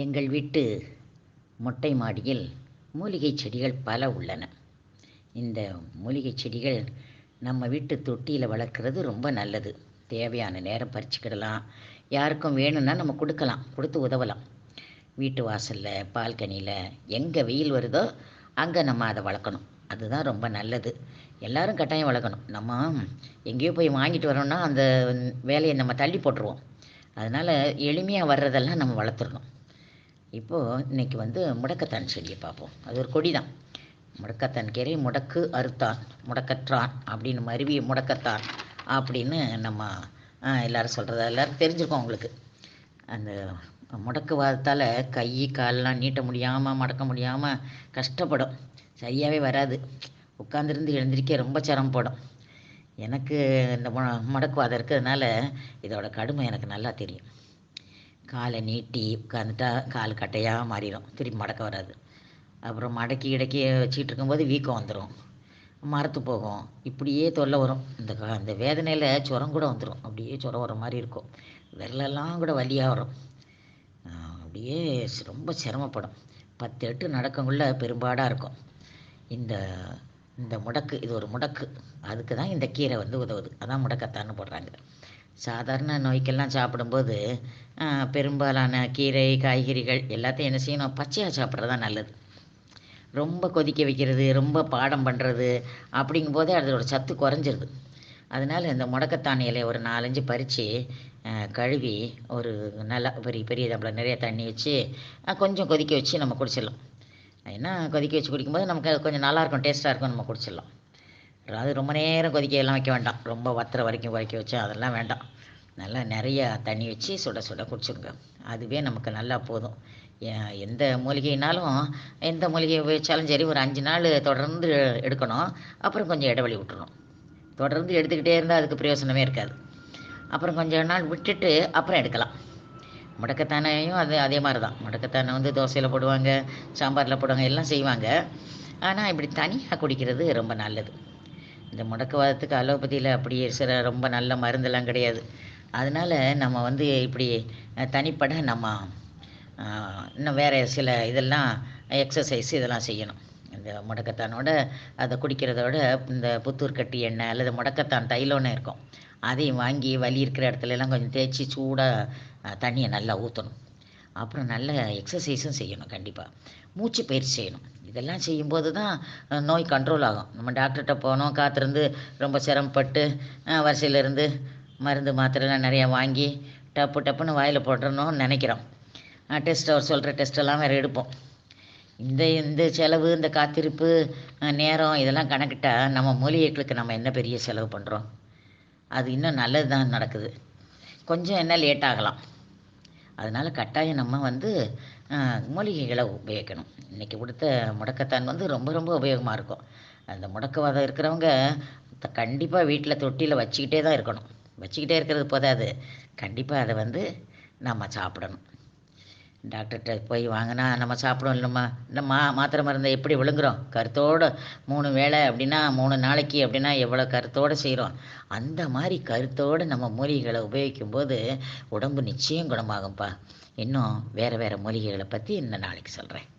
எங்கள் வீட்டு மொட்டை மாடியில் மூலிகை செடிகள் பல உள்ளன. இந்த மூலிகை செடிகள் நம்ம வீட்டு தொட்டியில் வளர்க்குறது ரொம்ப நல்லது. தேவையான நேரம் பறிச்சுக்கிடலாம். யாருக்கும் வேணும்னா நம்ம கொடுக்கலாம். கொடுத்து உதவலாம். வீட்டு வாசலில் பால்கனியில் எங்கே வெயில் வருதோ அங்கே நம்ம அதை வளர்க்கணும். அதுதான் ரொம்ப நல்லது. எல்லாரும் கட்டாயம் வளர்க்கணும். நம்ம எங்கேயோ போய் வாங்கிட்டு வரோம்னா அந்த வேலையை நம்ம தள்ளி போட்டுருவோம். அதனால் எளிமையாக வர்றதெல்லாம் நம்ம வளர்த்துடணும். இப்போது இன்றைக்கி வந்து முடக்கத்தான் செடியை பார்ப்போம். அது ஒரு கொடி தான் முடக்கத்தான் கீரை முடக்கு அறுத்தான் முடக்கற்றான் அப்படின்னு மருவி முடக்கத்தான் அப்படின்னு நம்ம எல்லோரும் சொல்கிறது எல்லோரும் தெரிஞ்சிருக்கோம் உங்களுக்கு. அந்த முடக்கு வாதத்தால் கை காலெலாம் நீட்ட முடியாமல் மடக்க முடியாமல் கஷ்டப்படும். சரியாகவே வராது. உட்காந்துருந்து எழுந்திரிக்க ரொம்ப சிரமப்படும் எனக்கு இந்த மு முடக்குவாதம் இருக்கிறதுனால இதோட கடுமை எனக்கு நல்லா தெரியும். காலை நீட்டி உட்காந்துட்டா கால் கட்டையாக மாறிடும் திருப்பி மடக்க வராது. அப்புறம் மடக்கி இடக்கி வச்சுக்கிட்டு இருக்கும்போது வீக்கம் வந்துடும் மரத்து போகும். இப்படியே தொல்லை வரும். இந்த அந்த வேதனையில் சுரம் கூட வந்துடும் அப்படியே சுரம் வர மாதிரி இருக்கும். விரலெல்லாம் கூட வலியாக வரும். அப்படியே ரொம்ப சிரமப்படும். பத்து எட்டு நடக்கங்குள்ள பெரும்பாடாக இருக்கும். இந்த இந்த முடக்கு இது ஒரு முடக்கு. அதுக்கு தான் இந்த கீரை வந்து உதவுது. அதான் முடக்கத்தான்னு போடுறாங்க. சாதாரண நோய்க்கெல்லாம் சாப்பிடும்போது பெரும்பாலான கீரை காய்கறிகள் எல்லாத்தையும் என்ன செய்யணும்? பச்சையாக சாப்பிட்றது தான் நல்லது. ரொம்ப கொதிக்க வைக்கிறது ரொம்ப பாடம் பண்ணுறது அப்படிங்கும் போதே அதோட சத்து குறைஞ்சிருது. அதனால் இந்த முடக்கத்தான் இலையை ஒரு நாலஞ்சு பறித்து கழுவி ஒரு நல்லா பெரிய பெரிய தம்பில் நிறைய தண்ணி வச்சு கொஞ்சம் கொதிக்க வச்சு நம்ம குடிச்சிடலாம். ஏன்னா கொதிக்க வச்சு குடிக்கும்போது நமக்கு கொஞ்சம் நல்லாயிருக்கும் டேஸ்ட்டாக இருக்கும் நம்ம குடிச்சிடலாம். அது ரொம்ப நேரம் கொதிக்க எல்லாம் வைக்க வேண்டாம். ரொம்ப வத்துற வரைக்கும் கொதிக்க வச்சு அதெல்லாம் வேண்டாம். நல்லா நிறைய தண்ணி வச்சு சுட சுட குடிச்சுருங்க அதுவே நமக்கு நல்லா போதும். எந்த மூலிகைனாலும் எந்த மூலிகையை உபயோகித்தாலும் சரி ஒரு அஞ்சு நாள் தொடர்ந்து எடுக்கணும். அப்புறம் கொஞ்சம் இடைவெளி விட்டுறணும். தொடர்ந்து எடுத்துக்கிட்டே இருந்தால் அதுக்கு பிரயோசனமே இருக்காது. அப்புறம் கொஞ்சம் நாள் விட்டுட்டு அப்புறம் எடுக்கலாம். முடக்கத்தானையும் அது அதே மாதிரி தான் முடக்கத்தானை வந்து தோசையில் போடுவாங்க சாம்பாரில் போடுவாங்க எல்லாம் செய்வாங்க. ஆனால் இப்படி தனியாக குடிக்கிறது ரொம்ப நல்லது. இந்த முடக்குவாதத்துக்கு அலோபதியில் அப்படி சில ரொம்ப நல்ல மருந்தெல்லாம் கிடையாது. அதனால் நம்ம வந்து இப்படி தனிப்பட நம்ம இன்னும் வேறு சில இதெல்லாம் எக்ஸசைஸ் இதெல்லாம் செய்யணும். இந்த முடக்கத்தானோட அதை குடிக்கிறதோட இந்த புத்தூர் கட்டி எண்ணெய் அல்லது முடக்கத்தான் தைலம்னு இருக்கும். அதையும் வாங்கி வலி இருக்கிற இடத்துலலாம் கொஞ்சம் தேய்ச்சி சூடாக தண்ணியை நல்லா ஊற்றணும் அப்புறம் நல்ல எக்ஸசைஸும் செய்யணும் கண்டிப்பாக மூச்சு பயிற்சி செய்யணும். இதெல்லாம் செய்யும்போது தான் நோய் கண்ட்ரோல் ஆகும். நம்ம டாக்டர்கிட்ட போனோம் காத்திருந்து ரொம்ப சிரமப்பட்டு வரிசையில் இருந்து மருந்து மாத்திரைலாம் நிறையா வாங்கி டப்பு டப்புன்னு வாயில் போட்டுறணும்னு நினைக்கிறோம். டெஸ்ட் அவர் சொல்கிற டெஸ்ட்டெல்லாம் வேறு எடுப்போம். இந்த இந்த செலவு இந்த காத்திருப்பு நேரம் இதெல்லாம் கணக்கிட்டால் நம்ம மூலிகைகளுக்கு நம்ம என்ன பெரிய செலவு பண்ணுறோம் அது இன்னும் நல்லது தான் நடக்குது. கொஞ்சம் என்ன லேட் ஆகலாம். அதனால் கட்டாயம் நம்ம வந்து மூலிகைகளை உபயோகிக்கணும். இன்றைக்கி கொடுத்த முடக்கத்தான் வந்து ரொம்ப ரொம்ப உபயோகமாக இருக்கும். அந்த முடக்கவாதம் இருக்கிறவங்க கண்டிப்பாக வீட்டில் தொட்டியில் வச்சுக்கிட்டே தான் இருக்கணும். வச்சுக்கிட்டே இருக்கிறது போதாது. கண்டிப்பாக அதை வந்து நம்ம சாப்பிடணும். டாக்டர்கிட்ட போய் வாங்கினா நம்ம சாப்பிடும் இல்லைம்மா? இந்த மா மாத்திரை மருந்தை எப்படி விழுங்குறோம்? கருத்தோடு மூணு வேளை அப்படின்னா மூணு நாளைக்கு அப்படின்னா எவ்வளோ கருத்தோடு செய்கிறோம்? அந்த மாதிரி கருத்தோடு நம்ம மூலிகைகளை உபயோகிக்கும் போது உடம்பு நிச்சயம் குணமாகும்ப்பா. இன்னும் வேறு வேறு மூலிகைகளை பற்றி இந்த நாளைக்கு சொல்கிறேன்